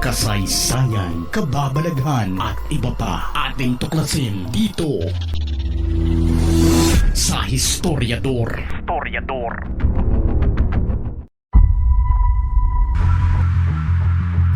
kasaysayan, kababalaghan at iba pa ating tuklasin dito sa Historiador. Historiador.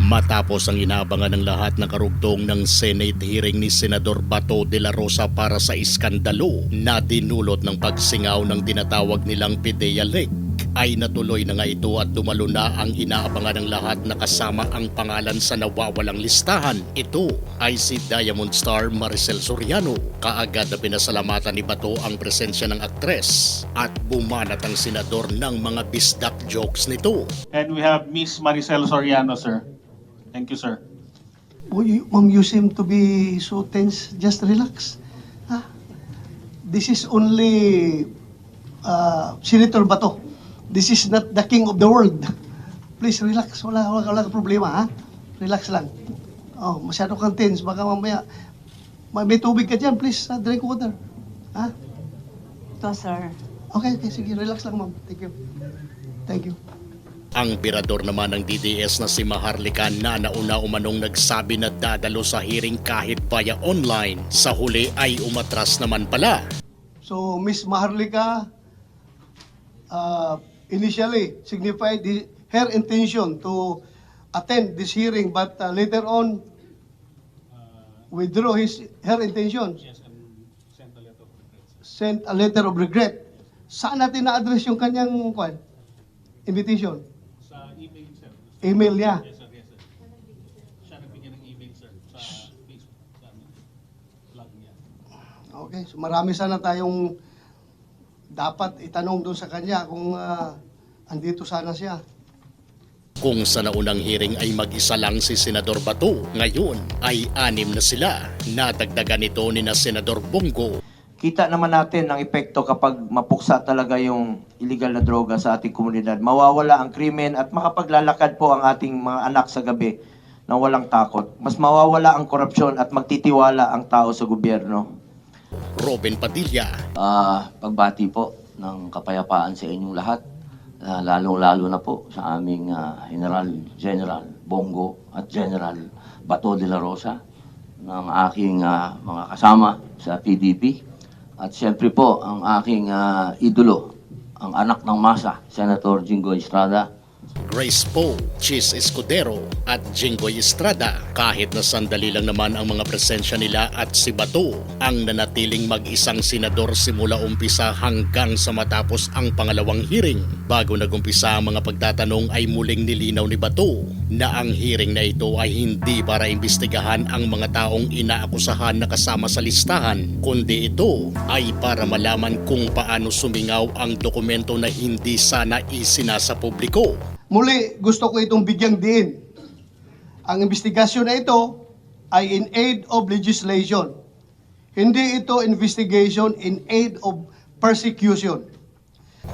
Matapos ang inabangan ng lahat ng karugtong ng Senate hearing ni Senador Bato de la Rosa para sa iskandalo na dinulot ng pagsingaw ng tinatawag nilang Pidea Lake ay natuloy na nga ito at dumalo na ang inaabangan ng lahat na kasama ang pangalan sa nawawalang listahan. Ito ay si Diamond Star Maricel Soriano. Kaagad na pinasalamatan ni Bato ang presensya ng aktres at bumanat ang senador ng mga bisdak jokes nito. And we have Miss Maricel Soriano, sir. Thank you, sir. Oh, you, ma'am, you seem to be so tense. Just relax. Ha? This is only uh, Senator Bato. This is not the king of the world. Please relax. Wala, wala, wala problema, ha? Relax lang. Oh, masyado kang tense. Baka mamaya, may, may tubig ka dyan. Please, uh, drink water. Ha? Ito, sir. Okay, okay. Sige, relax lang, ma'am. Thank you. Thank you. Ang birador naman ng DDS na si Maharlika na nauna umanong nagsabi na dadalo sa hearing kahit via online. Sa huli ay umatras naman pala. So, Miss Maharlika uh, initially signified the, her intention to attend this hearing, but uh, later on withdrew his her intention. Sent a letter of regret. Saan natin na-address yung kanyang kwan? Invitation? Sa email, sir. Email niya. Yes, sir. Yes, sir. Siya nagbigay ng email, sir. Sa Facebook. Sa. Vlog niya. Okay, so marami sana tayong dapat itanong doon sa kanya kung ah, andito sana siya. Kung sa naunang hearing ay mag-isa lang si Senador Bato, ngayon ay anim na sila. Nadagdagan ito ni na Senador Bongo Kita naman natin ang epekto kapag mapuksa talaga yung illegal na droga sa ating komunidad. Mawawala ang krimen at makapaglalakad po ang ating mga anak sa gabi na walang takot. Mas mawawala ang korupsyon at magtitiwala ang tao sa gobyerno. Robin Padilla, Ah, pagbati po ng kapayapaan sa inyong lahat, ah, lalong-lalo na po sa aming ah, General General Bongo at General Bato de la Rosa ng aking ah, mga kasama sa PDP at siyempre po ang aking ah, idolo, ang anak ng masa, Senator Jingo Estrada, Grace Poe, Chis Escudero at Jinggoy Estrada. Kahit na sandali lang naman ang mga presensya nila at si Bato ang nanatiling mag-isang senador simula umpisa hanggang sa matapos ang pangalawang hearing. Bago nagumpisa ang mga pagtatanong ay muling nilinaw ni Bato na ang hearing na ito ay hindi para imbestigahan ang mga taong inaakusahan na kasama sa listahan, kundi ito ay para malaman kung paano sumingaw ang dokumento na hindi sana isinasa publiko. Muli, gusto ko itong bigyang diin. Ang investigasyon na ito ay in aid of legislation. Hindi ito investigation in aid of persecution.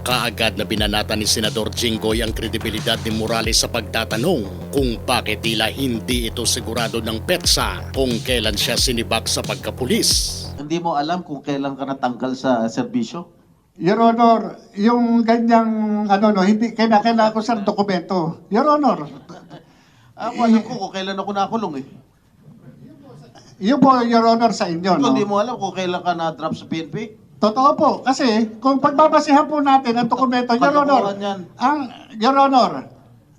Kaagad na binanata ni Senador Jinggoy ang kredibilidad ni Morales sa pagtatanong kung bakit tila hindi ito sigurado ng petsa kung kailan siya sinibak sa pagkapulis. Hindi mo alam kung kailan ka natanggal sa serbisyo? Your Honor, yung ganyang ano no, hindi kailangan ko sa dokumento. Your Honor, Ako alam ko kung kailan ako nakulong eh. yun po Your Honor sa inyo, no? Hindi mo alam kung kailan ka na-drop sa PNP? Totoo po, kasi kung pagbabasihan po natin ang dokumento, Your Honor, yan. ang Your Honor,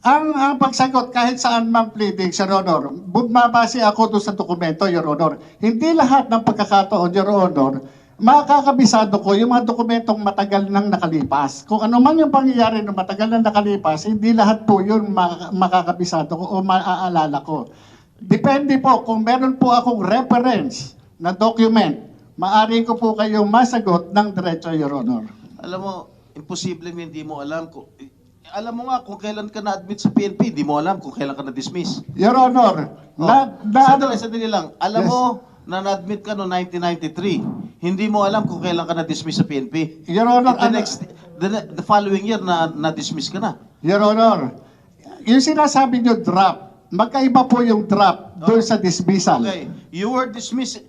ang ang pagsagot kahit saan mang pleading, Your Honor, bumabase ako doon sa dokumento, Your Honor. Hindi lahat ng pagkakataon, Your Honor, makakabisado ko yung mga dokumentong matagal nang nakalipas. Kung ano man yung pangyayari ng matagal nang nakalipas, hindi lahat po yun mak- makakabisado ko o maaalala ko. Depende po kung meron po akong reference na document, maari ko po kayong masagot ng diretso, Your Honor. Alam mo, imposible hindi mo alam kung... Alam mo nga kung kailan ka na-admit sa PNP, hindi mo alam kung kailan ka na-dismiss. Your Honor, Oh, na, na, sandali, sandali lang. Alam Yes. mo na na-admit ka noong 1993. Hindi mo alam kung kailan ka na-dismiss sa PNP. Your Honor, the, ano- next, the, the following year na na-dismiss ka na. Your Honor, yung sinasabi nyo drop, magkaiba po yung drop doon sa dismissal. Okay. You were dismissed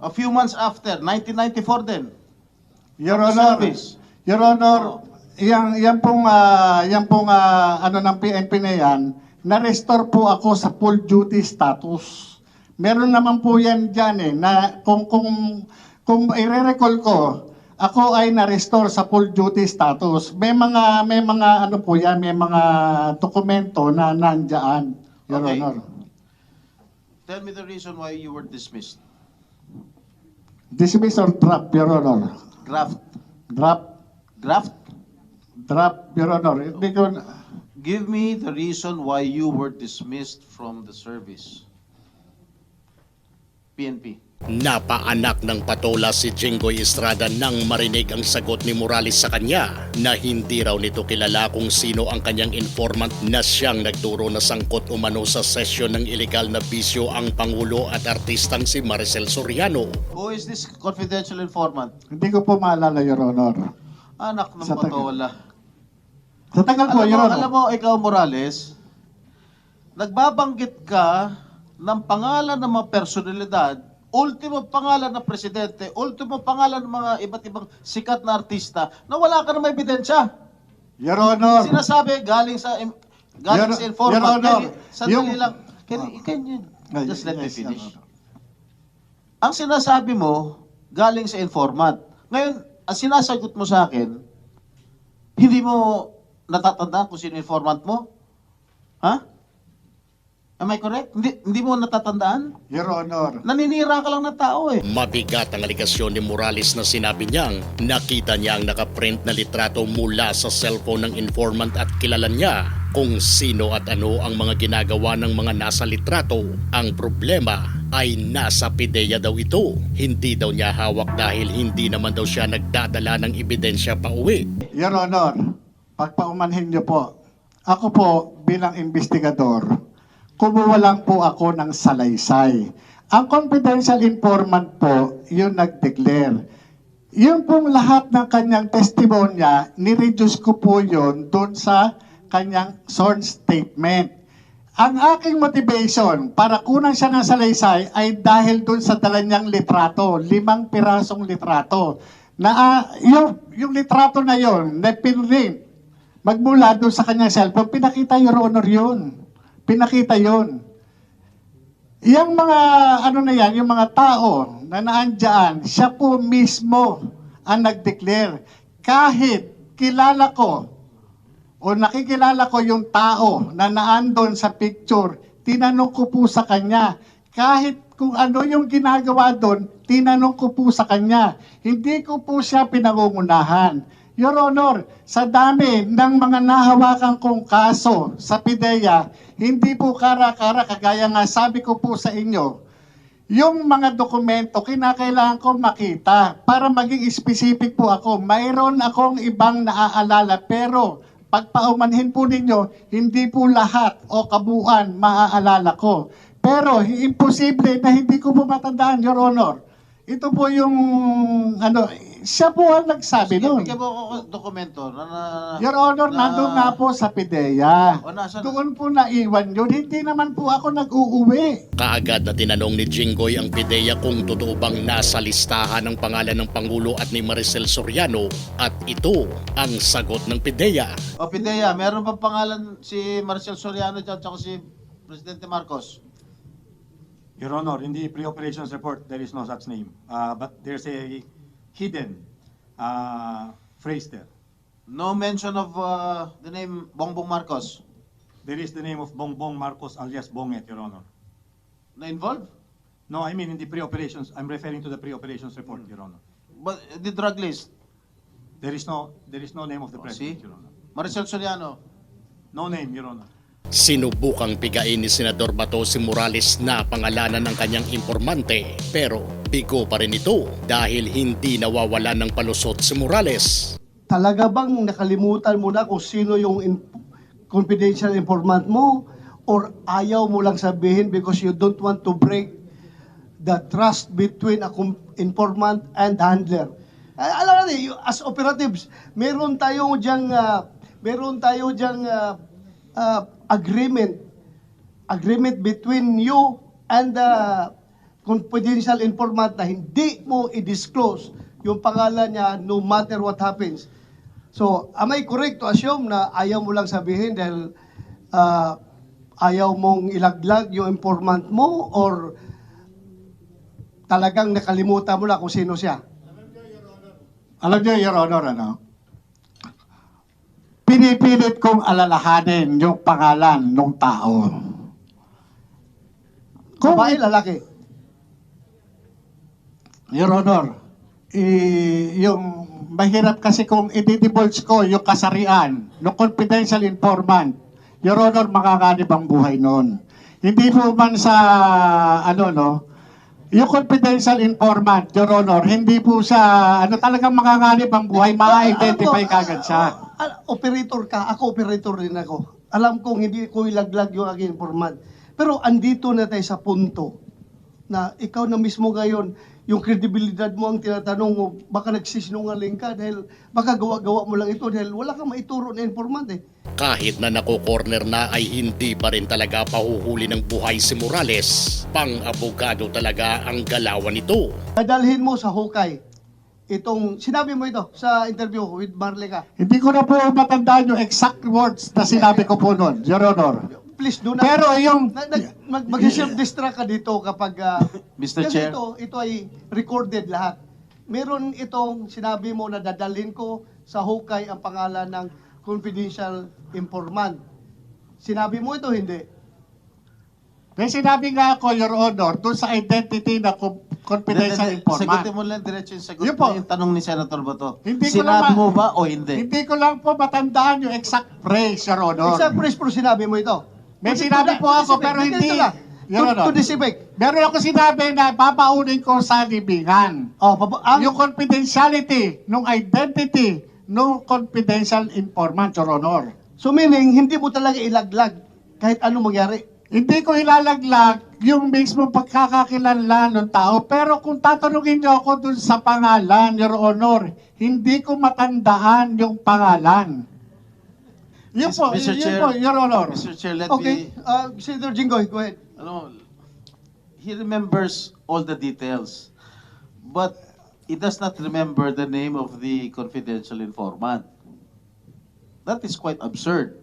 a few months after, 1994 din. Your Honor, service. Your Honor, yang yan pong ah, yan pong ah, ano ng PNP na yan, na-restore po ako sa full duty status. Meron naman po yan dyan eh, na kung, kung, kung i-recall ko, ako ay na-restore sa full duty status. May mga, may mga ano po yan, may mga dokumento na nandyan, Your Okay. Honor. Tell me the reason why you were dismissed. Dismiss or drop, Your Honor. Graft. Drop, Graft? drop, Your Honor. Hindi ko, Give me the reason why you were dismissed from the service. PNP. Napaanak ng patola si Jinggoy Estrada nang marinig ang sagot ni Morales sa kanya na hindi raw nito kilala kung sino ang kanyang informant na siyang nagturo na sangkot umano sa sesyon ng ilegal na bisyo ang Pangulo at artistang si Maricel Soriano. Who is this confidential informant? hindi ko po maalala, Your Honor. Anak ng Sa taga- patola. Sa tagal po, Alam Your mo, Honor. alam mo, ikaw Morales, nagbabanggit ka ng pangalan ng mga personalidad, ultimo pangalan ng presidente, ultimo pangalan ng mga iba't ibang sikat na artista na wala ka na may ebidensya. Your Honor. Sinasabi galing sa galing Your- sa informant. Your Honor, sandali yung- lang. Can, can you just let me yes, finish? Honor. Ang sinasabi mo, galing sa informant. Ngayon, ang sinasagot mo sa akin, hindi mo natatandaan kung sino informant mo? Ha? Am I correct? Hindi, hindi mo natatandaan? Your Honor. Naninira ka lang ng tao eh. Mabigat ang aligasyon ni Morales na sinabi niyang nakita niya ang nakaprint na litrato mula sa cellphone ng informant at kilala niya kung sino at ano ang mga ginagawa ng mga nasa litrato. Ang problema ay nasa pideya daw ito. Hindi daw niya hawak dahil hindi naman daw siya nagdadala ng ebidensya pa uwi. Your Honor, pagpaumanhin niyo po, ako po bilang investigador, kumuha lang po ako ng salaysay. Ang confidential informant po, yung nag-declare. Yun pong lahat ng kanyang testimonya, nireduce ko po yun doon sa kanyang sworn statement. Ang aking motivation para kunan siya ng salaysay ay dahil doon sa dala niyang litrato, limang pirasong litrato. Na ah, yung, yung litrato na yon na pinrint, magmula doon sa kanyang cellphone, pinakita Your Honor yun. Pinakita yon. Yung mga ano na yan, yung mga tao na naandyan, siya po mismo ang nag-declare. Kahit kilala ko o nakikilala ko yung tao na naandon sa picture, tinanong ko po sa kanya. Kahit kung ano yung ginagawa doon, tinanong ko po sa kanya. Hindi ko po siya pinangungunahan. Your Honor, sa dami ng mga nahawakan kong kaso sa PIDEA, hindi po kara-kara, kagaya nga sabi ko po sa inyo, yung mga dokumento, kinakailangan ko makita para maging specific po ako. Mayroon akong ibang naaalala pero pagpaumanhin po ninyo, hindi po lahat o kabuuan maaalala ko. Pero imposible na hindi ko po matandaan, Your Honor. Ito po yung, ano, siya po ang nagsabi Sige, nun. bigyan mo ako ng dokumento na... na Your Honor, na- nandun nga po sa PIDEA. O? Doon po naiwan yun. Hindi naman po ako nag-uuwi. Kaagad na tinanong ni Jinggoy ang pideya kung totoo bang nasa listahan ng pangalan ng Pangulo at ni Maricel Soriano at ito ang sagot ng pideya. O, Pidea, meron bang pangalan si Marcel Soriano at saka si Presidente Marcos? Your Honor, in the pre-operations report, there is no such name. Uh, but there's a hidden uh, phrase there. No mention of uh, the name Bongbong Marcos There is the name of Bongbong Marcos alias Bonget, Your Honor. na involved? No, I mean in the pre-operations, I'm referring to the pre-operations report, Your Honor. But the drug list, There is no, there is no name of the Oh, see? president, Your Honor. Maricel Soriano, No name, Your Honor. Sinubukang pigain ni Senador Bato si Morales na pangalanan ng kanyang informante pero bigo pa rin ito dahil hindi nawawala ng palusot si Morales. Talaga bang nakalimutan mo na kung sino yung in- confidential informant mo or ayaw mo lang sabihin because you don't want to break the trust between a informant and handler. Alam natin, as operatives, meron tayong diyang, ah, meron tayo diyang ah, ah, agreement, agreement between you and the confidential informant na hindi mo i-disclose yung pangalan niya no matter what happens. So, am I correct to assume na ayaw mo lang sabihin dahil ah, ayaw mong ilaglag yung informant mo or talagang nakalimutan mo na kung sino siya? Alam niyo, Your Honor, ano? Pinipilit kong alalahanin yung pangalan ng tao. Kung Babae, lalaki? Your Honor, i- yung mahirap kasi kung i-divulge ko yung kasarian ng confidential informant, Your Honor, makakanib ang buhay noon. Hindi po man sa, ano no, yung confidential informant, Your Honor, hindi po sa, ano talagang makakanib ang buhay, ma-identify kagad siya. Ah, operator ka, ako operator din ako. Alam kong hindi ko ilaglag yung aking informant. Pero andito na tayo sa punto na ikaw na mismo ngayon, yung kredibilidad mo ang tinatanong mo, baka nagsisinungaling ka dahil baka gawa-gawa mo lang ito dahil wala kang maituro na informant eh. Kahit na nako-corner na ay hindi pa rin talaga pahuhuli ng buhay si Morales. Pang-abogado talaga ang galawan nito. Dadalhin mo sa hukay. Itong, sinabi mo ito sa interview with Marleka. Hindi ko na po matandaan yung exact words na sinabi ko po noon, Your Honor. Please do not. Pero yung... Na, mag, mag-self-distract ka dito kapag... ah, Mr. kasi Chair. Ito, ito ay recorded lahat. Meron itong sinabi mo na dadalhin ko sa hukay ang pangalan ng confidential informant. Sinabi mo ito, hindi? May sinabi nga ako, Your Honor, doon sa identity na confidential informant. Sagutin mo lang diretso yung sagot Yun po. yung tanong ni Senator Bato. Hindi ko lang mo ba o hindi? Hindi ko lang po matandaan yung exact phrase, Your Honor. Exact phrase pero sinabi mo ito. May To- sinabi to- po to ako, pero hindi. Your To, Honor. to this effect. Meron ako sinabi na papaunin ko sa libingan. Oh, papa, ang, Yung confidentiality, nung identity, nung confidential informant, Your Honor. so meaning, hindi mo talaga ilaglag kahit ano mangyari. Hindi ko ilalaglag yung mismo pagkakakilala ng tao. Pero kung tatanungin niyo ako dun sa pangalan, Your Honor, hindi ko matandaan yung pangalan. Yun Yes, po, Mr. yun Chair. po, Your Honor. Mr. Chair, let Okay, me... uh, Senator Jinggoy, go ahead. ano, he remembers all the details, but he does not remember the name of the confidential informant. That is quite absurd.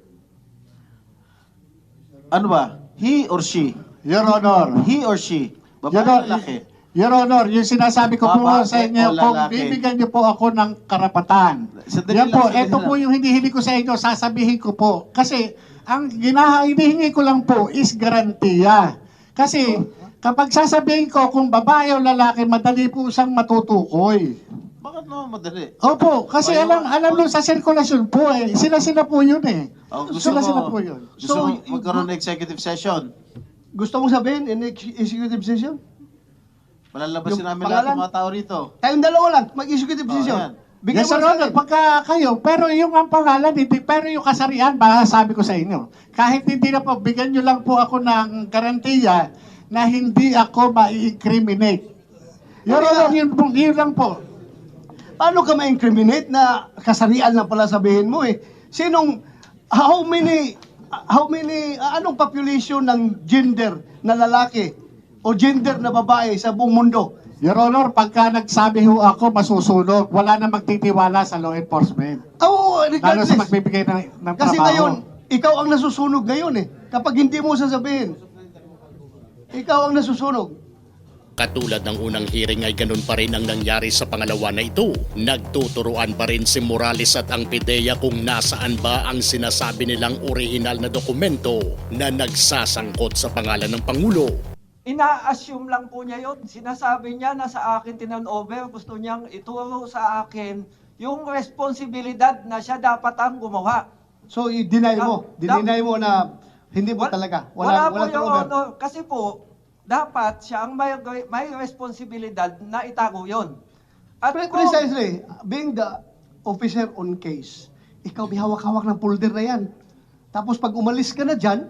Ano ba? He or she? Your Honor. He or she? Babae Your o lalaki? Your Honor, yung sinasabi ko po Babae sa inyo, kung lalaki? bibigyan niyo po ako ng karapatan. Sandali Yan lang, po, sandali ito lang. po yung hinihili ko sa inyo, sasabihin ko po. Kasi, ang ginaha, hinihingi ko lang po is garantiya. Kasi, kapag sasabihin ko kung babae o lalaki, madali po siyang matutukoy. Bakit naman madali? Opo, kasi Ayaw- alam, alam nyo sa sirkulasyon po eh. Sila-sila po yun eh. Oh, gusto Sila-sila mo, po yun. gusto So, mo magkaroon ng executive session? Gusto mong sabihin in ex- executive session? Palalabasin Yung namin lahat ng pangalan? mga tao rito. Tayong dalawa lang, mag-executive Oh, session. yan. Bigyan yes, mo sa akin. pagka kayo, pero yung ang pangalan, hindi, pero yung kasarian, sabi ko sa inyo, kahit hindi na po, bigyan nyo lang po ako ng garantiya na hindi ako ma-incriminate. Okay, Honor, ah. yun, po- yun lang po. Paano ka ma-incriminate na kasarian lang pala sabihin mo eh? Sinong, how many, how many, ah, anong population ng gender na lalaki o gender na babae sa buong mundo? Your Honor, pagka nagsabi ho ako, masusunod. Wala na magtitiwala sa law enforcement. Oh, Lalo regardless. sa magbibigay ng, ng Kasi trabaho. ngayon, ikaw ang nasusunog ngayon eh. Kapag hindi mo sasabihin, ikaw ang nasusunog. Katulad ng unang hearing ay ganun pa rin ang nangyari sa pangalawa na ito. Nagtuturuan pa rin si Morales at ang PIDEA kung nasaan ba ang sinasabi nilang orihinal na dokumento na nagsasangkot sa pangalan ng Pangulo. Ina-assume lang po niya yun. Sinasabi niya na sa akin tinan-over, gusto niyang ituro sa akin yung responsibilidad na siya dapat ang gumawa. So, i-deny mo. Ah, Deny mo na hindi mo Wal- talaga. Wala, Wala, po wala yung turnover. honor. Kasi po, dapat siya ang may, may responsibilidad na itago yon. At Pre- kung- Precisely, being the officer on case, ikaw may hawak-hawak ng folder na yan. Tapos pag umalis ka na dyan,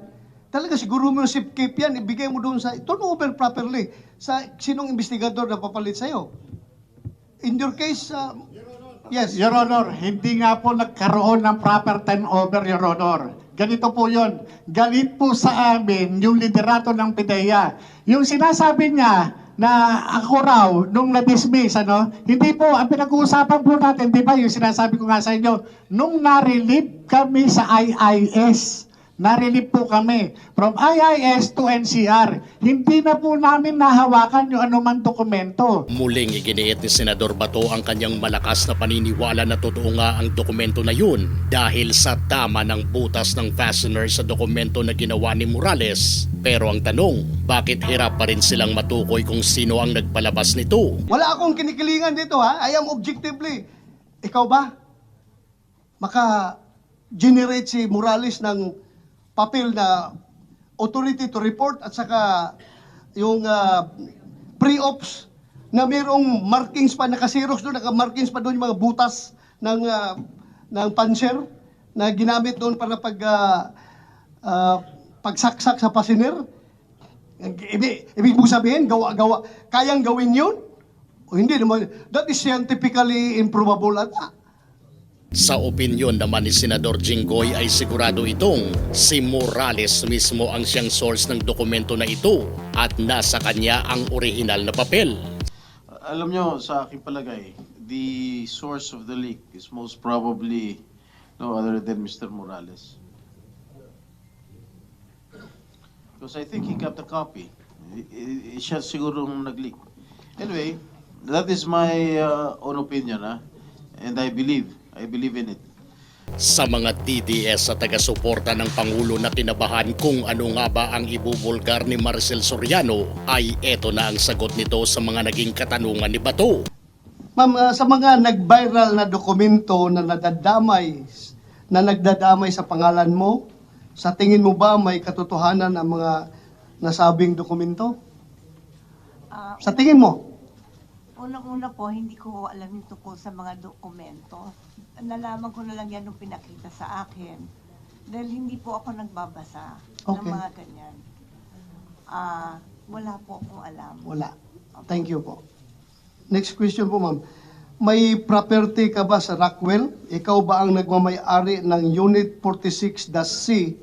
talaga siguro mo yung zip keep yan, ibigay mo doon sa, turn over properly sa sinong investigador na papalit sa'yo. In your case, uh, yes. Your Honor, hindi nga po nagkaroon ng proper turnover, Your Honor. Ganito po yon. Galit po sa amin yung liderato ng PIDEA. Yung sinasabi niya na ako raw, nung na-dismiss, ano, hindi po, ang pinag-uusapan po natin, di ba, yung sinasabi ko nga sa inyo, nung na-relieve kami sa IIS, Narilip po kami from IIS to NCR. Hindi na po namin nahawakan yung anumang dokumento. Muling iginiit ni Senador Bato ang kanyang malakas na paniniwala na totoo nga ang dokumento na yun dahil sa tama ng butas ng fastener sa dokumento na ginawa ni Morales. Pero ang tanong, bakit hirap pa rin silang matukoy kung sino ang nagpalabas nito? Wala akong kinikilingan dito ha. I am objectively. Ikaw ba? Maka-generate si Morales ng papel na authority to report at saka yung ah, pre-ops na mayroong markings pa, naka-xerox doon, naka-markings pa doon yung mga butas ng, ah, ng panser na ginamit doon para pag ah, ah, pagsaksak sa pasiner. Ibig, ibig sabihin, gawa-gawa, kayang gawin yun? O hindi naman, that is scientifically improbable at Sa opinyon naman ni Senador Jinggoy ay sigurado itong si Morales mismo ang siyang source ng dokumento na ito at nasa kanya ang orihinal na papel. Alam nyo, sa aking palagay, the source of the leak is most probably no other than Mr. Morales. Because I think he got the copy. Siya siguro nag-leak. Anyway, that is my uh, own opinion, ha? And I believe, I believe in it. Sa mga TDS sa taga-suporta ng Pangulo na kinabahan kung ano nga ba ang ibubulgar ni Marcel Soriano ay eto na ang sagot nito sa mga naging katanungan ni Bato. Ma'am, ah, sa mga nag-viral na dokumento na nadadamay, na nagdadamay sa pangalan mo, sa tingin mo ba may katotohanan ang mga nasabing dokumento? Ah, Sa tingin mo? Unang-una po, hindi ko alam yung tungkol sa mga dokumento. Nalaman ko na lang yan nung pinakita sa akin. Dahil hindi po ako nagbabasa ng Okay. mga ganyan. Ah, wala po akong alam. Wala. Thank you po. Next question po, ma'am. May property ka ba sa Rockwell? Ikaw ba ang nagmamay-ari ng Unit 46-C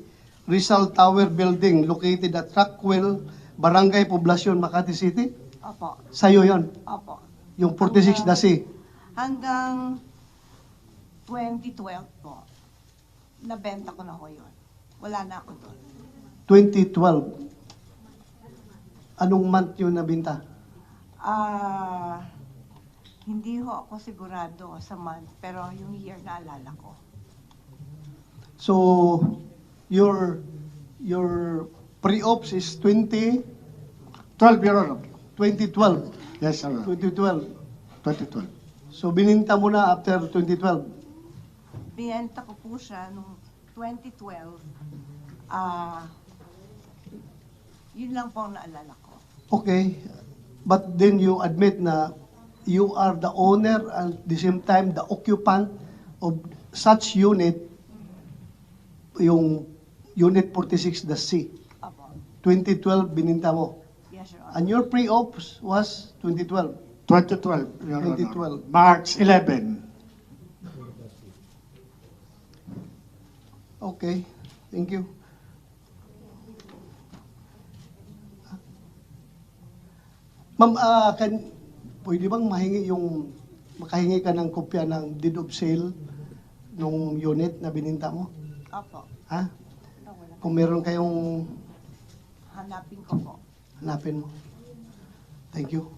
Rizal Tower Building located at Rockwell, Barangay Poblacion, Makati City? Opo, Sa'yo yon opo. yung 46-C. Hanggang 2012 po, nabenta ko na ho yun. Wala na ako doon. 2012. Anong month yun nabinta? Ah, hindi ho ako sigurado sa month, pero yung year naalala ko. So, your your pre-ops is 20, 12, Your Honor. 2012. Yes, Honor. 2012. 2012. So, bininta mo na after 2012. Binenta ko po siya nung 2012. Ah, yun lang po ang naalala ko. Okay. But then you admit na you are the owner and at the same time the occupant of such unit, yung Unit 46, the C. Apo. 2012 bininta mo. Yes, Your Honor. And your pre-ops was 2012. 2012, Your Honor. 2012. March 11. Okay. Thank you. Ma'am, ah, kan, pwede bang mahingi yung, makahingi ka ng kopya ng deed of sale nung unit na bininta mo? Apo. Ha? Wala. Kung meron kayong Hanapin ko po. hanapin mo. Thank you.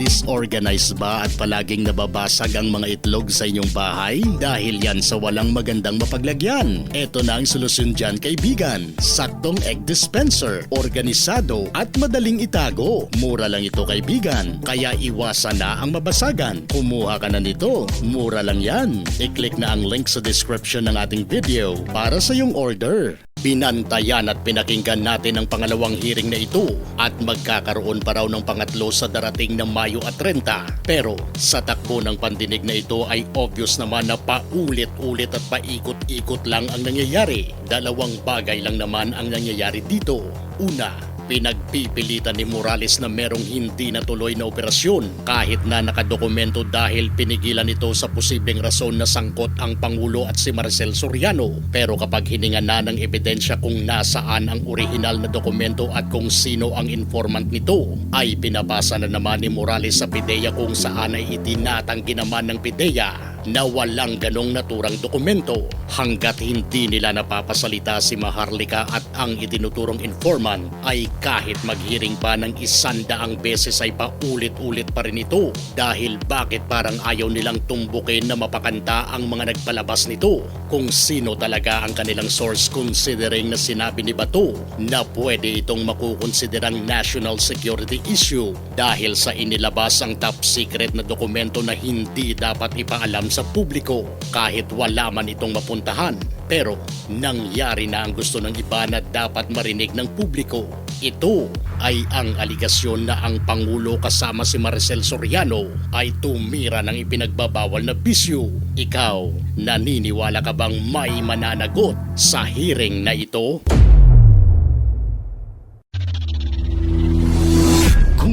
Disorganized ba at palaging nababasag ang mga itlog sa inyong bahay? Dahil yan sa walang magandang mapaglagyan. Ito na ang solusyon dyan kaibigan. Saktong egg dispenser, organisado at madaling itago. Mura lang ito kaibigan, kaya iwasan na ang mabasagan. Kumuha ka na nito, mura lang yan. I-click na ang link sa description ng ating video para sa iyong order. Binantayan at pinakinggan natin ang pangalawang hearing na ito at magkakaroon pa raw ng pangatlo sa darating na Mayo at 30. Pero sa takbo ng pandinig na ito ay obvious naman na paulit-ulit at paikot-ikot lang ang nangyayari. Dalawang bagay lang naman ang nangyayari dito. Una, pinagpipilitan ni Morales na merong hindi natuloy na operasyon kahit na nakadokumento dahil pinigilan ito sa posibleng rason na sangkot ang Pangulo at si Marcel Soriano. Pero kapag hininga na ng ebidensya kung nasaan ang orihinal na dokumento at kung sino ang informant nito, ay pinabasa na naman ni Morales sa PIDEA kung saan ay itinatanggi naman ng PIDEA na walang ganong naturang dokumento hanggat hindi nila napapasalita si Maharlika at ang itinuturong informant ay kahit maghiring pa ng isandaang beses ay paulit-ulit pa rin ito dahil bakit parang ayaw nilang tumbukin na mapakanta ang mga nagpalabas nito kung sino talaga ang kanilang source considering na sinabi ni Bato na pwede itong makukonsiderang national security issue dahil sa inilabas ang top secret na dokumento na hindi dapat ipaalam sa publiko kahit wala man itong mapuntahan. Pero nangyari na ang gusto ng iba na dapat marinig ng publiko. Ito ay ang aligasyon na ang Pangulo kasama si Maricel Soriano ay tumira ng ipinagbabawal na bisyo. Ikaw, naniniwala ka bang may mananagot sa hearing na ito?